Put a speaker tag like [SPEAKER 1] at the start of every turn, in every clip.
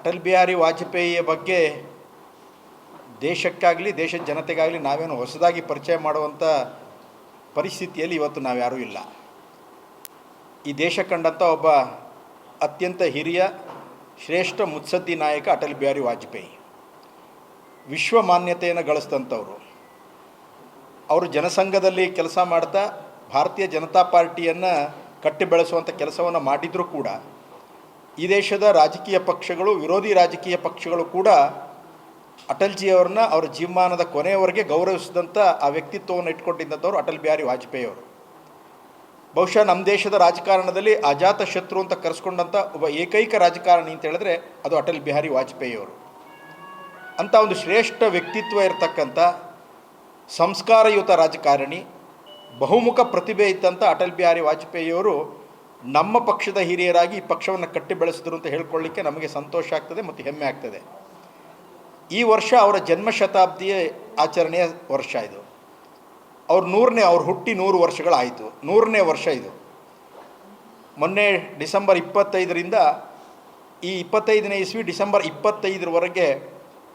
[SPEAKER 1] ಅಟಲ್ ಬಿಹಾರಿ ವಾಜಪೇಯಿಯ ಬಗ್ಗೆ ದೇಶಕ್ಕಾಗಲಿ, ದೇಶದ ಜನತೆಗಾಗಲಿ ನಾವೇನು ಹೊಸದಾಗಿ ಪರಿಚಯ ಮಾಡುವಂಥ ಪರಿಸ್ಥಿತಿಯಲ್ಲಿ ಇವತ್ತು ನಾವ್ಯಾರೂ ಇಲ್ಲ. ಈ ದೇಶ ಕಂಡಂಥ ಒಬ್ಬ ಅತ್ಯಂತ ಹಿರಿಯ, ಶ್ರೇಷ್ಠ ಮುತ್ಸದ್ದಿ ನಾಯಕ ಅಟಲ್ ಬಿಹಾರಿ ವಾಜಪೇಯಿ. ವಿಶ್ವ ಮಾನ್ಯತೆಯನ್ನು ಗಳಿಸಿದಂಥವ್ರು. ಅವರು ಜನಸಂಘದಲ್ಲಿ ಕೆಲಸ ಮಾಡ್ತಾ, ಭಾರತೀಯ ಜನತಾ ಪಾರ್ಟಿಯನ್ನು ಕಟ್ಟಿ ಬೆಳೆಸುವಂಥ ಕೆಲಸವನ್ನು ಮಾಡಿದರೂ ಕೂಡ ಈ ದೇಶದ ರಾಜಕೀಯ ಪಕ್ಷಗಳು, ವಿರೋಧಿ ರಾಜಕೀಯ ಪಕ್ಷಗಳು ಕೂಡ ಅಟಲ್ಜಿಯವ್ರನ್ನ ಅವರ ಜೀವಮಾನದ ಕೊನೆಯವರೆಗೆ ಗೌರವಿಸಿದಂಥ ಆ ವ್ಯಕ್ತಿತ್ವವನ್ನು ಇಟ್ಕೊಂಡಿದ್ದಂಥವ್ರು ಅಟಲ್ ಬಿಹಾರಿ ವಾಜಪೇಯಿ ಅವರು ಬಹುಶಃ ನಮ್ಮ ದೇಶದ ರಾಜಕಾರಣದಲ್ಲಿ ಅಜಾತ ಶತ್ರು ಅಂತ ಕರೆಸ್ಕೊಂಡಂಥ ಒಬ್ಬ ಏಕೈಕ ರಾಜಕಾರಣಿ ಅಂತ ಹೇಳಿದ್ರೆ ಅದು ಅಟಲ್ ಬಿಹಾರಿ ವಾಜಪೇಯಿ ಅವರು ಅಂಥ ಒಂದು ಶ್ರೇಷ್ಠ ವ್ಯಕ್ತಿತ್ವ ಇರತಕ್ಕಂಥ ಸಂಸ್ಕಾರಯುತ ರಾಜಕಾರಣಿ, ಬಹುಮುಖ ಪ್ರತಿಭೆ ಇದ್ದಂಥ ಅಟಲ್ ಬಿಹಾರಿ ವಾಜಪೇಯಿಯವರು ನಮ್ಮ ಪಕ್ಷದ ಹಿರಿಯರಾಗಿ ಈ ಪಕ್ಷವನ್ನು ಕಟ್ಟಿ ಬೆಳೆಸಿದ್ರು ಅಂತ ಹೇಳ್ಕೊಳ್ಳಿಕ್ಕೆ ನಮಗೆ ಸಂತೋಷ ಆಗ್ತದೆ ಮತ್ತು ಹೆಮ್ಮೆ ಆಗ್ತದೆ. ಈ ವರ್ಷ ಅವರ ಜನ್ಮ ಶತಾಬ್ದಿಯ ಆಚರಣೆಯ ವರ್ಷ ಇದು. ಅವ್ರ ನೂರನೇ, ಅವ್ರು ಹುಟ್ಟಿ ನೂರು ವರ್ಷಗಳಾಯಿತು. ನೂರನೇ ವರ್ಷ ಇದು. ಮೊನ್ನೆ ಡಿಸೆಂಬರ್ ಇಪ್ಪತ್ತೈದರಿಂದ ಈ ಇಪ್ಪತ್ತೈದನೇ ಇಸ್ವಿ ಡಿಸೆಂಬರ್ ಇಪ್ಪತ್ತೈದರವರೆಗೆ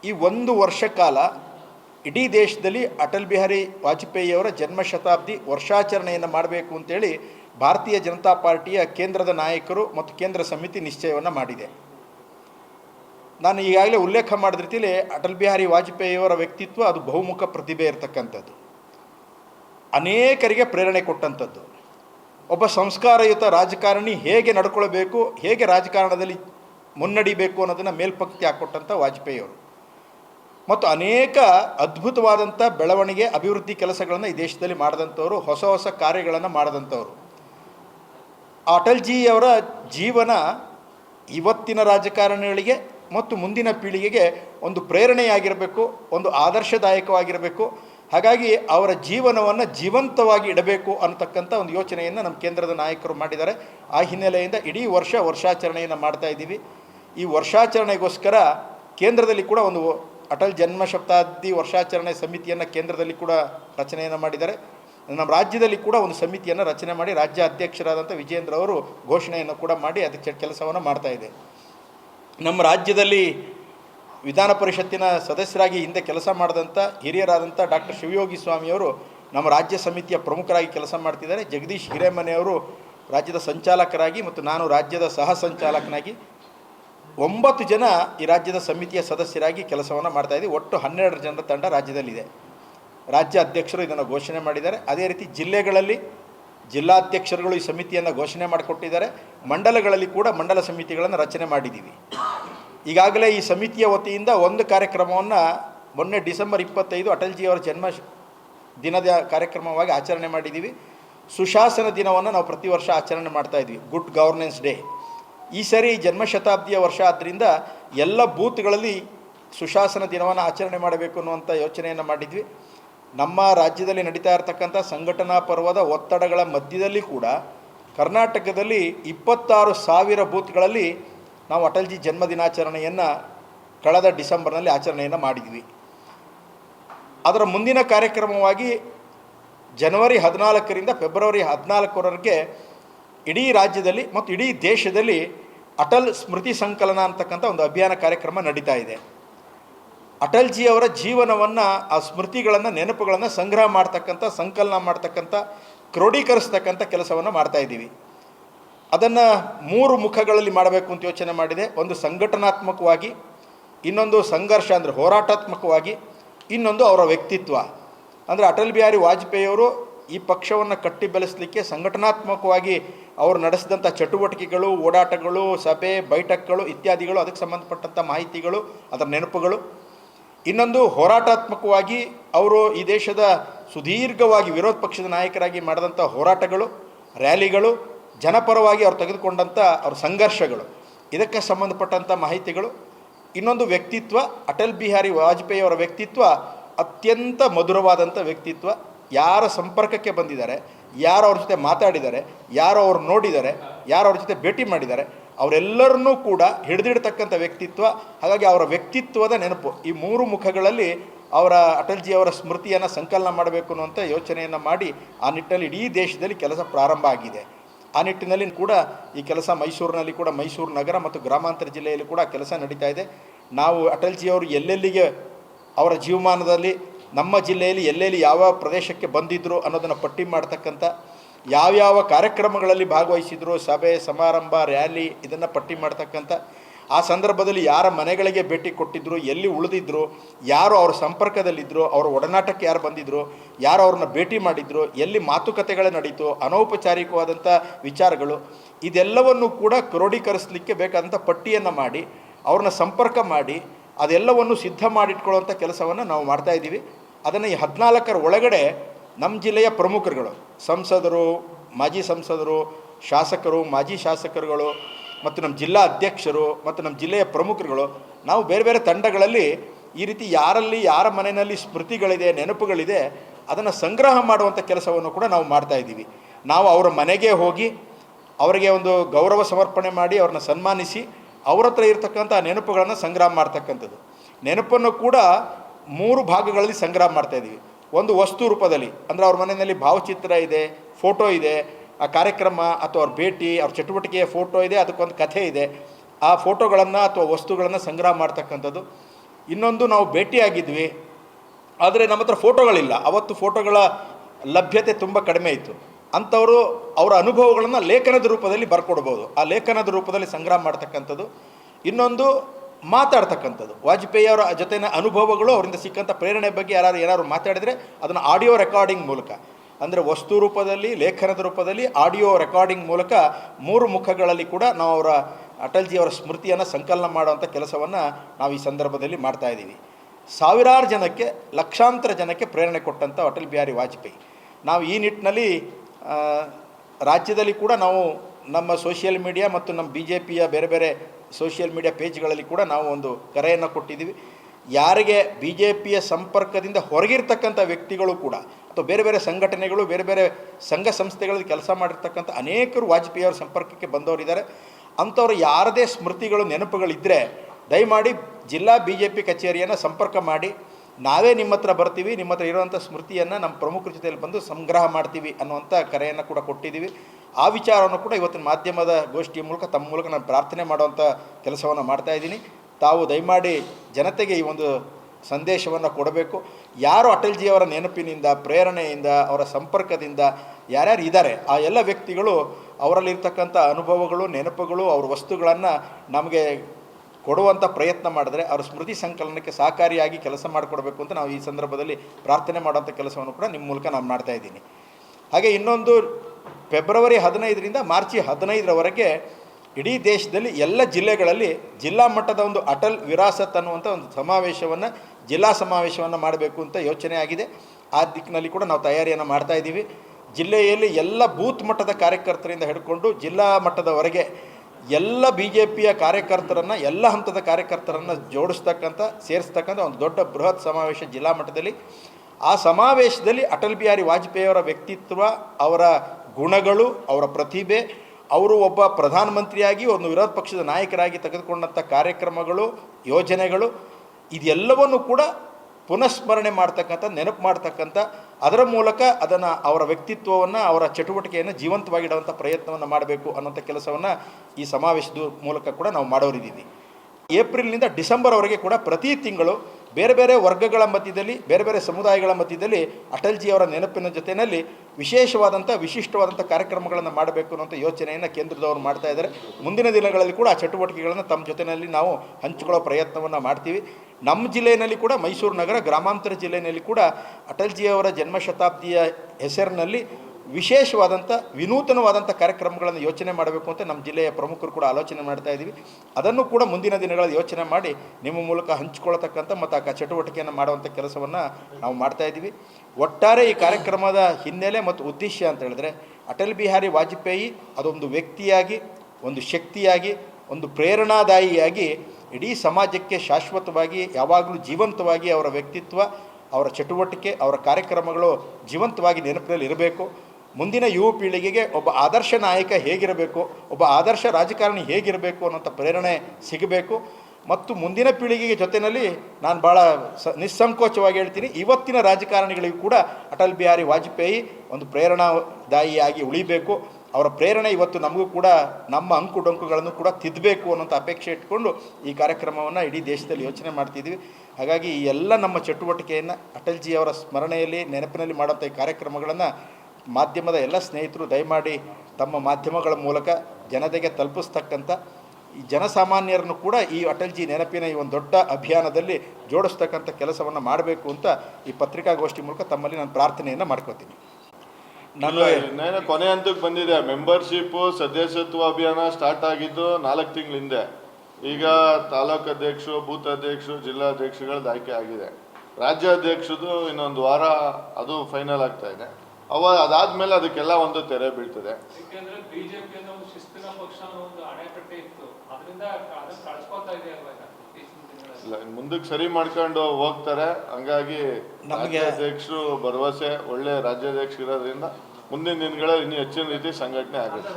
[SPEAKER 1] ಈ ಒಂದು ವರ್ಷ ಕಾಲ ಇಡೀ ದೇಶದಲ್ಲಿ ಅಟಲ್ ಬಿಹಾರಿ ವಾಜಪೇಯಿಯವರ ಜನ್ಮ ಶತಾಬ್ದಿ ವರ್ಷಾಚರಣೆಯನ್ನು ಮಾಡಬೇಕು ಅಂತೇಳಿ ಭಾರತೀಯ ಜನತಾ ಪಾರ್ಟಿಯ ಕೇಂದ್ರದ ನಾಯಕರು ಮತ್ತು ಕೇಂದ್ರ ಸಮಿತಿ ನಿಶ್ಚಯವನ್ನು ಮಾಡಿದೆ. ನಾನು ಈಗಾಗಲೇ ಉಲ್ಲೇಖ ಮಾಡಿದ ರೀತಿಯಲ್ಲಿ ಅಟಲ್ ಬಿಹಾರಿ ವಾಜಪೇಯಿಯವರ ವ್ಯಕ್ತಿತ್ವ ಅದು ಬಹುಮುಖ ಪ್ರತಿಭೆ ಇರತಕ್ಕಂಥದ್ದು. ಅನೇಕರಿಗೆ ಪ್ರೇರಣೆ ಕೊಟ್ಟಂಥದ್ದು. ಒಬ್ಬ ಸಂಸ್ಕಾರಯುತ ರಾಜಕಾರಣಿ ಹೇಗೆ ನಡ್ಕೊಳ್ಬೇಕು, ಹೇಗೆ ರಾಜಕಾರಣದಲ್ಲಿ ಮುನ್ನಡಿಬೇಕು ಅನ್ನೋದನ್ನು ಮೇಲ್ಪಂಕ್ತಿ ಹಾಕ್ಕೊಟ್ಟಂಥ ವಾಜಪೇಯಿಯವರು. ಮತ್ತು ಅನೇಕ ಅದ್ಭುತವಾದಂಥ ಬೆಳವಣಿಗೆ, ಅಭಿವೃದ್ಧಿ ಕೆಲಸಗಳನ್ನು ಈ ದೇಶದಲ್ಲಿ ಮಾಡಿದಂಥವ್ರು, ಹೊಸ ಹೊಸ ಕಾರ್ಯಗಳನ್ನು ಮಾಡಿದಂಥವ್ರು. ಅಟಲ್ಜಿಯವರ ಜೀವನ ಇವತ್ತಿನ ರಾಜಕಾರಣಿಗಳಿಗೆ ಮತ್ತು ಮುಂದಿನ ಪೀಳಿಗೆಗೆ ಒಂದು ಪ್ರೇರಣೆಯಾಗಿರಬೇಕು, ಒಂದು ಆದರ್ಶದಾಯಕವಾಗಿರಬೇಕು. ಹಾಗಾಗಿ ಅವರ ಜೀವನವನ್ನು ಜೀವಂತವಾಗಿ ಇಡಬೇಕು ಅನ್ನತಕ್ಕಂಥ ಒಂದು ಯೋಚನೆಯನ್ನು ನಮ್ಮ ಕೇಂದ್ರದ ನಾಯಕರು ಮಾಡಿದ್ದಾರೆ. ಆ ಹಿನ್ನೆಲೆಯಿಂದ ಇಡೀ ವರ್ಷ ವರ್ಷಾಚರಣೆಯನ್ನು ಮಾಡ್ತಾ ಇದ್ದೀವಿ. ಈ ವರ್ಷಾಚರಣೆಗೋಸ್ಕರ ಕೇಂದ್ರದಲ್ಲಿ ಕೂಡ ಒಂದು ಅಟಲ್ ಜನ್ಮ ಶತಾಬ್ದಿ ವರ್ಷಾಚರಣೆ ಸಮಿತಿಯನ್ನು ಕೇಂದ್ರದಲ್ಲಿ ಕೂಡ ರಚನೆಯನ್ನು ಮಾಡಿದ್ದಾರೆ. ನಮ್ಮ ರಾಜ್ಯದಲ್ಲಿ ಕೂಡ ಒಂದು ಸಮಿತಿಯನ್ನು ರಚನೆ ಮಾಡಿ ರಾಜ್ಯ ಅಧ್ಯಕ್ಷರಾದಂಥ ವಿಜೇಂದ್ರ ಅವರು ಘೋಷಣೆಯನ್ನು ಕೂಡ ಮಾಡಿ ಅದಕ್ಕೆ ಕೆಲಸವನ್ನು ಮಾಡ್ತಾ ಇದೆ. ನಮ್ಮ ರಾಜ್ಯದಲ್ಲಿ ವಿಧಾನ ಪರಿಷತ್ತಿನ ಸದಸ್ಯರಾಗಿ ಹಿಂದೆ ಕೆಲಸ ಮಾಡಿದಂಥ ಹಿರಿಯರಾದಂಥ ಡಾಕ್ಟರ್ ಶಿವಯೋಗಿ ಸ್ವಾಮಿಯವರು ನಮ್ಮ ರಾಜ್ಯ ಸಮಿತಿಯ ಪ್ರಮುಖರಾಗಿ ಕೆಲಸ ಮಾಡ್ತಿದ್ದಾರೆ. ಜಗದೀಶ್ ಹಿರೇಮನೆಯವರು ರಾಜ್ಯದ ಸಂಚಾಲಕರಾಗಿ ಮತ್ತು ನಾನು ರಾಜ್ಯದ ಸಹ ಸಂಚಾಲಕನಾಗಿ ಒಂಬತ್ತು ಜನ ಈ ರಾಜ್ಯದ ಸಮಿತಿಯ ಸದಸ್ಯರಾಗಿ ಕೆಲಸವನ್ನು ಮಾಡ್ತಾ ಇದ್ದೀವಿ. ಒಟ್ಟು ಹನ್ನೆರಡು ಜನರ ತಂಡ ರಾಜ್ಯದಲ್ಲಿದೆ. ರಾಜ್ಯ ಅಧ್ಯಕ್ಷರು ಇದನ್ನು ಘೋಷಣೆ ಮಾಡಿದ್ದಾರೆ. ಅದೇ ರೀತಿ ಜಿಲ್ಲೆಗಳಲ್ಲಿ ಜಿಲ್ಲಾಧ್ಯಕ್ಷರುಗಳು ಈ ಸಮಿತಿಯನ್ನು ಘೋಷಣೆ ಮಾಡಿಕೊಟ್ಟಿದ್ದಾರೆ. ಮಂಡಲಗಳಲ್ಲಿ ಕೂಡ ಮಂಡಲ ಸಮಿತಿಗಳನ್ನು ರಚನೆ ಮಾಡಿದ್ದೀವಿ. ಈಗಾಗಲೇ ಈ ಸಮಿತಿಯ ವತಿಯಿಂದ ಒಂದು ಕಾರ್ಯಕ್ರಮವನ್ನು ಮೊನ್ನೆ ಡಿಸೆಂಬರ್ ಇಪ್ಪತ್ತೈದು ಅಟಲ್ಜಿಯವರ ಜನ್ಮ ದಿನದ ಕಾರ್ಯಕ್ರಮವಾಗಿ ಆಚರಣೆ ಮಾಡಿದ್ದೀವಿ. ಸುಶಾಸನ ದಿನವನ್ನು ನಾವು ಪ್ರತಿ ವರ್ಷ ಆಚರಣೆ ಮಾಡ್ತಾ ಇದ್ವಿ. Good governance day. ಈ ಸರಿ ಜನ್ಮ ಶತಾಬ್ದಿಯ ವರ್ಷ ಆದ್ದರಿಂದ ಎಲ್ಲ ಬೂತ್ಗಳಲ್ಲಿ ಸುಶಾಸನ ದಿನವನ್ನು ಆಚರಣೆ ಮಾಡಬೇಕು ಅನ್ನುವಂಥ ಯೋಚನೆಯನ್ನು ಮಾಡಿದ್ವಿ. ನಮ್ಮ ರಾಜ್ಯದಲ್ಲಿ ನಡೀತಾ ಇರತಕ್ಕಂಥ ಸಂಘಟನಾ ಪರ್ವದ ಒತ್ತಡಗಳ ಮಧ್ಯದಲ್ಲಿ ಕೂಡ ಕರ್ನಾಟಕದಲ್ಲಿ ಇಪ್ಪತ್ತಾರು ಸಾವಿರ ಬೂತ್ಗಳಲ್ಲಿ ನಾವು ಅಟಲ್ಜಿ ಜನ್ಮದಿನಾಚರಣೆಯನ್ನು ಕಳೆದ ಡಿಸೆಂಬರ್ನಲ್ಲಿ ಆಚರಣೆಯನ್ನು ಮಾಡಿದ್ವಿ. ಅದರ ಮುಂದಿನ ಕಾರ್ಯಕ್ರಮವಾಗಿ ಜನವರಿ ಹದಿನಾಲ್ಕರಿಂದ ಫೆಬ್ರವರಿ ಹದಿನಾಲ್ಕರವರೆಗೆ ಇಡೀ ರಾಜ್ಯದಲ್ಲಿ ಮತ್ತು ಇಡೀ ದೇಶದಲ್ಲಿ ಅಟಲ್ ಸ್ಮೃತಿ ಸಂಕಲನ ಅಂತಕ್ಕಂಥ ಒಂದು ಅಭಿಯಾನ ಕಾರ್ಯಕ್ರಮ ನಡೀತಾ ಇದೆ. ಅಟಲ್ಜಿಯವರ ಜೀವನವನ್ನು, ಆ ಸ್ಮೃತಿಗಳನ್ನು, ನೆನಪುಗಳನ್ನು ಸಂಗ್ರಹ ಮಾಡ್ತಕ್ಕಂಥ, ಸಂಕಲನ ಮಾಡ್ತಕ್ಕಂಥ ಕ್ರೋಢೀಕರಿಸ್ತಕ್ಕಂಥ ಕೆಲಸವನ್ನು ಮಾಡ್ತಾ ಇದ್ದೀವಿ. ಅದನ್ನು ಮೂರು ಮುಖಗಳಲ್ಲಿ ಮಾಡಬೇಕು ಅಂತ ಯೋಚನೆ ಮಾಡಿದೆ. ಒಂದು ಸಂಘಟನಾತ್ಮಕವಾಗಿ, ಇನ್ನೊಂದು ಸಂಘರ್ಷ ಅಂದರೆ ಹೋರಾಟಾತ್ಮಕವಾಗಿ, ಇನ್ನೊಂದು ಅವರ ವ್ಯಕ್ತಿತ್ವ. ಅಂದರೆ ಅಟಲ್ ಬಿಹಾರಿ ವಾಜಪೇಯಿಯವರು ಈ ಪಕ್ಷವನ್ನು ಕಟ್ಟಿ ಬೆಳೆಸಲಿಕ್ಕೆ ಸಂಘಟನಾತ್ಮಕವಾಗಿ ಅವರು ನಡೆಸಿದಂಥ ಚಟುವಟಿಕೆಗಳು, ಓಡಾಟಗಳು, ಸಭೆ, ಬೈಠಕ್ಗಳು ಇತ್ಯಾದಿಗಳು, ಅದಕ್ಕೆ ಸಂಬಂಧಪಟ್ಟಂಥ ಮಾಹಿತಿಗಳು, ಅದರ ನೆನಪುಗಳು ಇನ್ನೊಂದು ಹೋರಾಟಾತ್ಮಕವಾಗಿ ಅವರು ಈ ದೇಶದ ಸುದೀರ್ಘವಾಗಿ ವಿರೋಧ ಪಕ್ಷದ ನಾಯಕರಾಗಿ ಮಾಡಿದಂಥ ಹೋರಾಟಗಳು, ರ್ಯಾಲಿಗಳು, ಜನಪರವಾಗಿ ಅವರು ತೆಗೆದುಕೊಂಡಂಥ ಅವ್ರ ಸಂಘರ್ಷಗಳು, ಇದಕ್ಕೆ ಸಂಬಂಧಪಟ್ಟಂಥ ಮಾಹಿತಿಗಳು, ಇನ್ನೊಂದು ವ್ಯಕ್ತಿತ್ವ, ಅಟಲ್ ಬಿಹಾರಿ ವಾಜಪೇಯಿ ಅವರ ವ್ಯಕ್ತಿತ್ವ, ಅತ್ಯಂತ ಮಧುರವಾದಂಥ ವ್ಯಕ್ತಿತ್ವ, ಯಾರ ಸಂಪರ್ಕಕ್ಕೆ ಬಂದಿದ್ದಾರೆ, ಯಾರು ಅವ್ರ ಜೊತೆ ಮಾತಾಡಿದ್ದಾರೆ, ಯಾರು ಅವ್ರು ನೋಡಿದ್ದಾರೆ, ಯಾರು ಅವ್ರ ಜೊತೆ ಭೇಟಿ ಮಾಡಿದ್ದಾರೆ ಅವರೆಲ್ಲರನ್ನೂ ಕೂಡ ಹಿಡಿದಿಡ್ತಕ್ಕಂಥ ವ್ಯಕ್ತಿತ್ವ, ಹಾಗಾಗಿ ಅವರ ವ್ಯಕ್ತಿತ್ವದ ನೆನಪು. ಈ ಮೂರು ಮುಖಗಳಲ್ಲಿ ಅವರ ಅಟಲ್ಜಿಯವರ ಸ್ಮೃತಿಯನ್ನು ಸಂಕಲನ ಮಾಡಬೇಕು ಅನ್ನುವಂಥ ಯೋಚನೆಯನ್ನು ಮಾಡಿ ಆ ನಿಟ್ಟಿನಲ್ಲಿ ಇಡೀ ದೇಶದಲ್ಲಿ ಕೆಲಸ ಪ್ರಾರಂಭ ಆಗಿದೆ. ಆ ನಿಟ್ಟಿನಲ್ಲಿ ಕೂಡ ಈ ಕೆಲಸ ಮೈಸೂರಿನಲ್ಲಿ ಕೂಡ, ಮೈಸೂರು ನಗರ ಮತ್ತು ಗ್ರಾಮಾಂತರ ಜಿಲ್ಲೆಯಲ್ಲಿ ಕೂಡ ಕೆಲಸ ನಡೀತಾ ಇದೆ. ನಾವು ಅಟಲ್ಜಿಯವರು ಎಲ್ಲೆಲ್ಲಿಗೆ ಅವರ ಜೀವಮಾನದಲ್ಲಿ, ನಮ್ಮ ಜಿಲ್ಲೆಯಲ್ಲಿ ಎಲ್ಲೆಲ್ಲಿ ಯಾವ ಪ್ರದೇಶಕ್ಕೆ ಬಂದಿದ್ದರು ಅನ್ನೋದನ್ನು ಪಟ್ಟಿ ಮಾಡ್ತಕ್ಕಂಥ ಯಾವ್ಯಾವ ಕಾರ್ಯಕ್ರಮಗಳಲ್ಲಿ ಭಾಗವಹಿಸಿದ್ರು, ಸಭೆ, ಸಮಾರಂಭ, ರ್ಯಾಲಿ, ಇದನ್ನು ಪಟ್ಟಿ ಮಾಡ್ತಕ್ಕಂಥ, ಆ ಸಂದರ್ಭದಲ್ಲಿ ಯಾರ ಮನೆಗಳಿಗೆ ಭೇಟಿ ಕೊಟ್ಟಿದ್ರು, ಎಲ್ಲಿ ಉಳಿದಿದ್ರು, ಯಾರು ಅವ್ರ ಸಂಪರ್ಕದಲ್ಲಿದ್ದರು ಅವರ ಒಡನಾಟಕ್ಕೆ ಯಾರು ಬಂದಿದ್ದರು ಯಾರು ಅವ್ರನ್ನ ಭೇಟಿ ಮಾಡಿದ್ರು, ಎಲ್ಲಿ ಮಾತುಕತೆಗಳು ನಡೀತು, ಅನೌಪಚಾರಿಕವಾದಂಥ ವಿಚಾರಗಳು, ಇದೆಲ್ಲವನ್ನು ಕೂಡ ಕ್ರೋಢೀಕರಿಸಲಿಕ್ಕೆ ಬೇಕಾದಂಥ ಪಟ್ಟಿಯನ್ನು ಮಾಡಿ, ಅವ್ರನ್ನ ಸಂಪರ್ಕ ಮಾಡಿ, ಅದೆಲ್ಲವನ್ನು ಸಿದ್ಧ ಮಾಡಿಟ್ಕೊಳ್ಳುವಂಥ ಕೆಲಸವನ್ನು ನಾವು ಮಾಡ್ತಾ ಇದ್ದೀವಿ. ಅದನ್ನು ಈ ಹದಿನಾಲ್ಕರ ಒಳಗಡೆ ನಮ್ಮ ಜಿಲ್ಲೆಯ ಪ್ರಮುಖರುಗಳು, ಸಂಸದರು, ಮಾಜಿ ಸಂಸದರು, ಶಾಸಕರು, ಮಾಜಿ ಶಾಸಕರುಗಳು, ಮತ್ತು ನಮ್ಮ ಜಿಲ್ಲಾ ಅಧ್ಯಕ್ಷರು, ಮತ್ತು ನಮ್ಮ ಜಿಲ್ಲೆಯ ಪ್ರಮುಖರುಗಳು, ನಾವು ಬೇರೆ ಬೇರೆ ತಂಡಗಳಲ್ಲಿ ಈ ರೀತಿ ಯಾರಲ್ಲಿ, ಯಾರ ಮನೆಯಲ್ಲಿ ಸ್ಮೃತಿಗಳಿದೆ, ನೆನಪುಗಳಿದೆ, ಅದನ್ನು ಸಂಗ್ರಹ ಮಾಡುವಂಥ ಕೆಲಸವನ್ನು ಕೂಡ ನಾವು ಮಾಡ್ತಾ ಇದ್ದೀವಿ. ನಾವು ಅವರ ಮನೆಗೆ ಹೋಗಿ ಅವರಿಗೆ ಒಂದು ಗೌರವ ಸಮರ್ಪಣೆ ಮಾಡಿ ಅವ್ರನ್ನ ಸನ್ಮಾನಿಸಿ ಅವ್ರ ಹತ್ರ ಇರತಕ್ಕಂಥ ನೆನಪುಗಳನ್ನು ಸಂಗ್ರಹ ಮಾಡ್ತಕ್ಕಂಥದ್ದು. ನೆನಪನ್ನು ಕೂಡ ಮೂರು ಭಾಗಗಳಲ್ಲಿ ಸಂಗ್ರಹ ಮಾಡ್ತಾ ಇದ್ದೀವಿ. ಒಂದು ವಸ್ತು ರೂಪದಲ್ಲಿ, ಅಂದರೆ ಅವ್ರ ಮನೆಯಲ್ಲಿ ಭಾವಚಿತ್ರ ಇದೆ, ಫೋಟೋ ಇದೆ, ಆ ಕಾರ್ಯಕ್ರಮ ಅಥವಾ ಅವ್ರ ಭೇಟಿ, ಅವ್ರ ಚಟುವಟಿಕೆಯ ಫೋಟೋ ಇದೆ, ಅದಕ್ಕೊಂದು ಕಥೆ ಇದೆ. ಆ ಫೋಟೋಗಳನ್ನು ಅಥವಾ ವಸ್ತುಗಳನ್ನು ಸಂಗ್ರಹ ಮಾಡ್ತಕ್ಕಂಥದ್ದು. ಇನ್ನೊಂದು ನಾವು ಭೇಟಿಯಾಗಿದ್ವಿ, ಆದರೆ ನಮ್ಮ ಹತ್ರ ಫೋಟೋಗಳಿಲ್ಲ. ಅವತ್ತು ಫೋಟೋಗಳ ಲಭ್ಯತೆ ತುಂಬ ಕಡಿಮೆ ಇತ್ತು. ಅಂಥವರು ಅವರ ಅನುಭವಗಳನ್ನು ಲೇಖನದ ರೂಪದಲ್ಲಿ ಬರ್ಕೊಡ್ಬೋದು. ಆ ಲೇಖನದ ರೂಪದಲ್ಲಿ ಸಂಗ್ರಹ ಮಾಡ್ತಕ್ಕಂಥದ್ದು. ಇನ್ನೊಂದು ಮಾತಾಡ್ತಕ್ಕಂಥದ್ದು. ವಾಜಪೇಯಿ ಅವರ ಜೊತೆನ ಅನುಭವಗಳು, ಅವರಿಂದ ಸಿಕ್ಕಂಥ ಪ್ರೇರಣೆ ಬಗ್ಗೆ ಯಾರು ಏನಾದ್ರು ಮಾತಾಡಿದರೆ ಅದನ್ನು ಆಡಿಯೋ ರೆಕಾರ್ಡಿಂಗ್ ಮೂಲಕ. ಅಂದರೆ ವಸ್ತು ರೂಪದಲ್ಲಿ, ಲೇಖನದ ರೂಪದಲ್ಲಿ ಆಡಿಯೋ ರೆಕಾರ್ಡಿಂಗ್ ಮೂಲಕ ಮೂರು ಮುಖಗಳಲ್ಲಿ ಕೂಡ ನಾವು ಅವರ ಅಟಲ್ಜಿಯವರ ಸ್ಮೃತಿಯನ್ನು ಸಂಕಲನ ಮಾಡುವಂಥ ಕೆಲಸವನ್ನು ನಾವು ಈ ಸಂದರ್ಭದಲ್ಲಿ ಮಾಡ್ತಾ ಇದ್ದೀವಿ. ಸಾವಿರಾರು ಜನಕ್ಕೆ, ಲಕ್ಷಾಂತರ ಜನಕ್ಕೆ ಪ್ರೇರಣೆ ಕೊಟ್ಟಂಥ ಅಟಲ್ ಬಿಹಾರಿ ವಾಜಪೇಯಿ. ನಾವು ಈ ನಿಟ್ಟಿನಲ್ಲಿ ರಾಜ್ಯದಲ್ಲಿ ಕೂಡ ನಾವು ನಮ್ಮ ಸೋಷಿಯಲ್ ಮೀಡಿಯಾ ಮತ್ತು ನಮ್ಮ ಬಿ ಜೆ ಪಿಯ ಬೇರೆ ಬೇರೆ ಸೋಷಿಯಲ್ ಮೀಡಿಯಾ ಪೇಜ್ಗಳಲ್ಲಿ ಕೂಡ ನಾವು ಒಂದು ಕರೆಯನ್ನು ಕೊಟ್ಟಿದ್ದೀವಿ. ಯಾರಿಗೆ ಬಿ ಜೆ ಪಿಯ ಸಂಪರ್ಕದಿಂದ ಹೊರಗಿರ್ತಕ್ಕಂಥ ವ್ಯಕ್ತಿಗಳು ಕೂಡ ಅಥವಾ ಬೇರೆ ಬೇರೆ ಸಂಘಟನೆಗಳು, ಬೇರೆ ಬೇರೆ ಸಂಘ ಸಂಸ್ಥೆಗಳಲ್ಲಿ ಕೆಲಸ ಮಾಡಿರ್ತಕ್ಕಂಥ ಅನೇಕರು ವಾಜಪೇಯಿ ಅವರ ಸಂಪರ್ಕಕ್ಕೆ ಬಂದವರಿದ್ದಾರೆ. ಅಂಥವ್ರು ಯಾರದೇ ಸ್ಮೃತಿಗಳು ನೆನಪುಗಳಿದ್ದರೆ ದಯಮಾಡಿ ಜಿಲ್ಲಾ ಬಿ ಜೆ ಪಿ ಕಚೇರಿಯನ್ನು ಸಂಪರ್ಕ ಮಾಡಿ. ನಾವೇ ನಿಮ್ಮ ಹತ್ರ ಬರ್ತೀವಿ, ನಿಮ್ಮ ಹತ್ರ ಇರುವಂಥ ಸ್ಮೃತಿಯನ್ನು ನಮ್ಮ ಪ್ರಮುಖರ ಜೊತೆಯಲ್ಲಿ ಬಂದು ಸಂಗ್ರಹ ಮಾಡ್ತೀವಿ ಅನ್ನುವಂಥ ಕರೆಯನ್ನು ಕೂಡ ಕೊಟ್ಟಿದ್ದೀವಿ. ಆ ವಿಚಾರವನ್ನು ಕೂಡ ಇವತ್ತಿನ ಮಾಧ್ಯಮದ ಗೋಷ್ಠಿಯ ಮೂಲಕ, ತಮ್ಮ ಮೂಲಕ ನಾನು ಪ್ರಾರ್ಥನೆ ಮಾಡುವಂಥ ಕೆಲಸವನ್ನು ಮಾಡ್ತಾ ಇದ್ದೀನಿ. ತಾವು ದಯಮಾಡಿ ಜನತೆಗೆ ಈ ಒಂದು ಸಂದೇಶವನ್ನು ಕೊಡಬೇಕು. ಯಾರು ಅಟಲ್ಜಿಯವರ ನೆನಪಿನಿಂದ, ಪ್ರೇರಣೆಯಿಂದ, ಅವರ ಸಂಪರ್ಕದಿಂದ ಯಾರ್ಯಾರು ಇದ್ದಾರೆ, ಆ ಎಲ್ಲ ವ್ಯಕ್ತಿಗಳು ಅವರಲ್ಲಿರ್ತಕ್ಕಂಥ ಅನುಭವಗಳು, ನೆನಪುಗಳು, ಅವ್ರ ವಸ್ತುಗಳನ್ನು ನಮಗೆ ಕೊಡುವಂಥ ಪ್ರಯತ್ನ ಮಾಡಿದ್ರೆ ಅವ್ರ ಸ್ಮೃತಿ ಸಂಕಲನಕ್ಕೆ ಸಹಕಾರಿಯಾಗಿ ಕೆಲಸ ಮಾಡಿಕೊಡ್ಬೇಕು ಅಂತ ನಾವು ಈ ಸಂದರ್ಭದಲ್ಲಿ ಪ್ರಾರ್ಥನೆ ಮಾಡುವಂಥ ಕೆಲಸವನ್ನು ಕೂಡ ನಿಮ್ಮ ಮೂಲಕ ನಾನು ಮಾಡ್ತಾ ಇದ್ದೀನಿ. ಹಾಗೆ ಇನ್ನೊಂದು ಫೆಬ್ರವರಿ ಹದಿನೈದರಿಂದ ಮಾರ್ಚಿ ಹದಿನೈದರವರೆಗೆ ಇಡೀ ದೇಶದಲ್ಲಿ ಎಲ್ಲ ಜಿಲ್ಲೆಗಳಲ್ಲಿ ಜಿಲ್ಲಾ ಮಟ್ಟದ ಒಂದು ಅಟಲ್ ವಿರಾಸತ್ ಅನ್ನುವಂಥ ಒಂದು ಸಮಾವೇಶವನ್ನು, ಜಿಲ್ಲಾ ಸಮಾವೇಶವನ್ನು ಮಾಡಬೇಕು ಅಂತ ಯೋಚನೆ ಆಗಿದೆ. ಆ ದಿಕ್ಕಿನಲ್ಲಿ ಕೂಡ ನಾವು ತಯಾರಿಯನ್ನು ಮಾಡ್ತಾ ಇದ್ದೀವಿ. ಜಿಲ್ಲೆಯಲ್ಲಿ ಎಲ್ಲ ಬೂತ್ ಮಟ್ಟದ ಕಾರ್ಯಕರ್ತರಿಂದ ಹಿಡ್ಕೊಂಡು ಜಿಲ್ಲಾ ಮಟ್ಟದವರೆಗೆ ಎಲ್ಲ ಬಿ ಜೆ ಪಿಯ ಕಾರ್ಯಕರ್ತರನ್ನು, ಎಲ್ಲ ಹಂತದ ಕಾರ್ಯಕರ್ತರನ್ನು ಜೋಡಿಸ್ತಕ್ಕಂಥ, ಸೇರಿಸ್ತಕ್ಕಂಥ ಒಂದು ದೊಡ್ಡ ಬೃಹತ್ ಸಮಾವೇಶ ಜಿಲ್ಲಾ ಮಟ್ಟದಲ್ಲಿ. ಆ ಸಮಾವೇಶದಲ್ಲಿ ಅಟಲ್ ಬಿಹಾರಿ ವಾಜಪೇಯಿ ಅವರ ವ್ಯಕ್ತಿತ್ವ, ಅವರ ಗುಣಗಳು, ಅವರ ಪ್ರತಿಭೆ, ಅವರು ಒಬ್ಬ ಪ್ರಧಾನಮಂತ್ರಿಯಾಗಿ, ಒಂದು ವಿರೋಧ ಪಕ್ಷದ ನಾಯಕರಾಗಿ ತೆಗೆದುಕೊಂಡಂಥ ಕಾರ್ಯಕ್ರಮಗಳು, ಯೋಜನೆಗಳು, ಇದೆಲ್ಲವನ್ನು ಕೂಡ ಪುನಃಸ್ಮರಣೆ ಮಾಡ್ತಕ್ಕಂಥ, ನೆನಪು ಮಾಡ್ತಕ್ಕಂಥ, ಅದರ ಮೂಲಕ ಅದನ್ನು ಅವರ ವ್ಯಕ್ತಿತ್ವವನ್ನು, ಅವರ ಚಟುವಟಿಕೆಯನ್ನು ಜೀವಂತವಾಗಿಡುವಂಥ ಪ್ರಯತ್ನವನ್ನು ಮಾಡಬೇಕು ಅನ್ನೋಂಥ ಕೆಲಸವನ್ನು ಈ ಸಮಾವೇಶದ ಮೂಲಕ ಕೂಡ ನಾವು ಮಾಡೋರಿದ್ದೀವಿ. ಏಪ್ರಿಲ್ನಿಂದ ಡಿಸೆಂಬರ್ವರೆಗೆ ಕೂಡ ಪ್ರತಿ ತಿಂಗಳು ಬೇರೆ ಬೇರೆ ವರ್ಗಗಳ ಮಧ್ಯದಲ್ಲಿ, ಬೇರೆ ಬೇರೆ ಸಮುದಾಯಗಳ ಮಧ್ಯದಲ್ಲಿ ಅಟಲ್ಜಿಯವರ ನೆನಪಿನ ಜೊತೆಯಲ್ಲಿ ವಿಶೇಷವಾದಂಥ, ವಿಶಿಷ್ಟವಾದಂಥ ಕಾರ್ಯಕ್ರಮಗಳನ್ನು ಮಾಡಬೇಕು ಅನ್ನೋಂಥ ಯೋಚನೆಯನ್ನು ಕೇಂದ್ರದವರು ಮಾಡ್ತಾ ಇದ್ದಾರೆ. ಮುಂದಿನ ದಿನಗಳಲ್ಲಿ ಕೂಡ ಆ ಚಟುವಟಿಕೆಗಳನ್ನು ತಮ್ಮ ಜೊತೆಯಲ್ಲಿ ನಾವು ಹಂಚಿಕೊಳ್ಳೋ ಪ್ರಯತ್ನವನ್ನು ಮಾಡ್ತೀವಿ. ನಮ್ಮ ಜಿಲ್ಲೆಯಲ್ಲಿ ಕೂಡ, ಮೈಸೂರು ನಗರ, ಗ್ರಾಮಾಂತರ ಜಿಲ್ಲೆಯಲ್ಲಿ ಕೂಡ ಅಟಲ್ಜಿಯವರ ಜನ್ಮ ಶತಾಬ್ದಿಯ ಹೆಸರಿನಲ್ಲಿ ವಿಶೇಷವಾದಂಥ ವಿನೂತನವಾದಂಥ ಕಾರ್ಯಕ್ರಮಗಳನ್ನು ಯೋಚನೆ ಮಾಡಬೇಕು ಅಂತ ನಮ್ಮ ಜಿಲ್ಲೆಯ ಪ್ರಮುಖರು ಕೂಡ ಆಲೋಚನೆ ಮಾಡ್ತಾ ಇದ್ದೀವಿ. ಅದನ್ನು ಕೂಡ ಮುಂದಿನ ದಿನಗಳಲ್ಲಿ ಯೋಚನೆ ಮಾಡಿ ನಿಮ್ಮ ಮೂಲಕ ಹಂಚಿಕೊಳ್ತಕ್ಕಂಥ ಮತ್ತು ಆ ಚಟುವಟಿಕೆಯನ್ನು ಮಾಡುವಂಥ ಕೆಲಸವನ್ನು ನಾವು ಮಾಡ್ತಾ ಇದ್ದೀವಿ. ಒಟ್ಟಾರೆ ಈ ಕಾರ್ಯಕ್ರಮದ ಹಿನ್ನೆಲೆ ಮತ್ತು ಉದ್ದೇಶ ಅಂತ ಹೇಳಿದ್ರೆ ಅಟಲ್ ಬಿಹಾರಿ ವಾಜಪೇಯಿ ಅದೊಂದು ವ್ಯಕ್ತಿಯಾಗಿ, ಒಂದು ಶಕ್ತಿಯಾಗಿ, ಒಂದು ಪ್ರೇರಣಾದಾಯಿಯಾಗಿ ಇಡೀ ಸಮಾಜಕ್ಕೆ ಶಾಶ್ವತವಾಗಿ, ಯಾವಾಗಲೂ ಜೀವಂತವಾಗಿ ಅವರ ವ್ಯಕ್ತಿತ್ವ, ಅವರ ಚಟುವಟಿಕೆ, ಅವರ ಕಾರ್ಯಕ್ರಮಗಳು ಜೀವಂತವಾಗಿ ನೆನಪಿನಲ್ಲಿ ಇರಬೇಕು ಮುಂದಿನ ಯುವ ಪೀಳಿಗೆಗೆ ಒಬ್ಬ ಆದರ್ಶ ನಾಯಕ ಹೇಗಿರಬೇಕು, ಒಬ್ಬ ಆದರ್ಶ ರಾಜಕಾರಣಿ ಹೇಗಿರಬೇಕು ಅನ್ನೋಂಥ ಪ್ರೇರಣೆ ಸಿಗಬೇಕು. ಮತ್ತು ಮುಂದಿನ ಪೀಳಿಗೆಗೆ ಜೊತೆಯಲ್ಲಿ ನಾನು ಭಾಳ ಸ, ನಿಸ್ಸಂಕೋಚವಾಗಿ ಹೇಳ್ತೀನಿ, ಇವತ್ತಿನ ರಾಜಕಾರಣಿಗಳಿಗೂ ಕೂಡ ಅಟಲ್ ಬಿಹಾರಿ ವಾಜಪೇಯಿ ಒಂದು ಪ್ರೇರಣಾದಾಯಿಯಾಗಿ ಉಳಿಬೇಕು. ಅವರ ಪ್ರೇರಣೆ ಇವತ್ತು ನಮಗೂ ಕೂಡ ನಮ್ಮ ಅಂಕು ಡೊಂಕುಗಳನ್ನು ಕೂಡ ತಿದ್ದಬೇಕು ಅನ್ನೋಂಥ ಅಪೇಕ್ಷೆ ಇಟ್ಕೊಂಡು ಈ ಕಾರ್ಯಕ್ರಮವನ್ನು ಇಡೀ ದೇಶದಲ್ಲಿ ಯೋಚನೆ ಮಾಡ್ತಿದ್ವಿ ಹಾಗಾಗಿ ಈ ಎಲ್ಲ ನಮ್ಮ ಚಟುವಟಿಕೆಯನ್ನು ಅಟಲ್ಜಿಯವರ ಸ್ಮರಣೆಯಲ್ಲಿ, ನೆನಪಿನಲ್ಲಿ ಮಾಡುವಂಥ ಈ ಕಾರ್ಯಕ್ರಮಗಳನ್ನು ಮಾಧ್ಯಮದ ಎಲ್ಲ ಸ್ನೇಹಿತರು ದಯಮಾಡಿ ತಮ್ಮ ಮಾಧ್ಯಮಗಳ ಮೂಲಕ ಜನತೆಗೆ ತಲುಪಿಸ್ತಕ್ಕಂಥ ಈ ಜನಸಾಮಾನ್ಯರನ್ನು ಕೂಡ ಈ ಅಟಲ್ಜಿ ನೆನಪಿನ ಈ ಒಂದು ದೊಡ್ಡ ಅಭಿಯಾನದಲ್ಲಿ ಜೋಡಿಸ್ತಕ್ಕಂಥ ಕೆಲಸವನ್ನು ಮಾಡಬೇಕು ಅಂತ ಈ ಪತ್ರಿಕಾಗೋಷ್ಠಿ ಮೂಲಕ ತಮ್ಮಲ್ಲಿ ನಾನು ಪ್ರಾರ್ಥನೆಯನ್ನು ಮಾಡ್ಕೋತೀನಿ. ನಾನು
[SPEAKER 2] ಕೊನೆ ಹಂತಕ್ಕೆ ಬಂದಿದೆ. ಮೆಂಬರ್ಶಿಪ್ಪು ಸದಸ್ಯತ್ವ ಅಭಿಯಾನ ಸ್ಟಾರ್ಟ್ ಆಗಿದ್ದು ನಾಲ್ಕು ತಿಂಗಳ ಹಿಂದೆ. ಈಗ ತಾಲೂಕು ಅಧ್ಯಕ್ಷರು ಬೂತ್ ಅಧ್ಯಕ್ಷರು ಜಿಲ್ಲಾಧ್ಯಕ್ಷಗಳದ್ದು ಆಯ್ಕೆ ಆಗಿದೆ. ರಾಜ್ಯಾಧ್ಯಕ್ಷದು ಇನ್ನೊಂದು ವಾರ ಅದು ಫೈನಲ್ ಆಗ್ತಾ ಇದೆ. ಅವ ಅದಾದ್ಮೇಲೆ ಅದಕ್ಕೆಲ್ಲ ಒಂದು ತೆರೆ ಬೀಳ್ತದೆ.
[SPEAKER 3] ಯಾಕೆಂದ್ರೆ ಬಿಜೆಪಿ ಅನ್ನೋ ಒಂದು ಶಿಸ್ತಿನ ಪಕ್ಷ ಅನ್ನೋ ಒಂದು ಅಣೆಕಟ್ಟೆ ಇತ್ತು. ಅದರಿಂದ ಅದನ್ನ ಕಳ್ಸ್ಕೊತಾ ಇದೆ ಅಲ್ವಾ ಈಗ ಇತ್ತೀಚಿನ ದಿನಗಳಲ್ಲಿ?
[SPEAKER 2] ಇಲ್ಲ, ಮುಂದಕ್ಕೆ ಸರಿ ಮಾಡ್ಕೊಂಡು ಹೋಗ್ತಾರೆ. ಹಂಗಾಗಿ
[SPEAKER 1] ನಮ್ಗೆ-
[SPEAKER 2] ರಾಜ್ಯಾಧ್ಯಕ್ಷರು ಭರವಸೆ ಒಳ್ಳೆ ರಾಜ್ಯಾಧ್ಯಕ್ಷ ಇರೋದ್ರಿಂದ ಮುಂದಿನ ದಿನಗಳಲ್ಲಿ ಇನ್ನೂ ಹೆಚ್ಚಿನ ರೀತಿ ಸಂಘಟನೆ ಆಗುತ್ತೆ.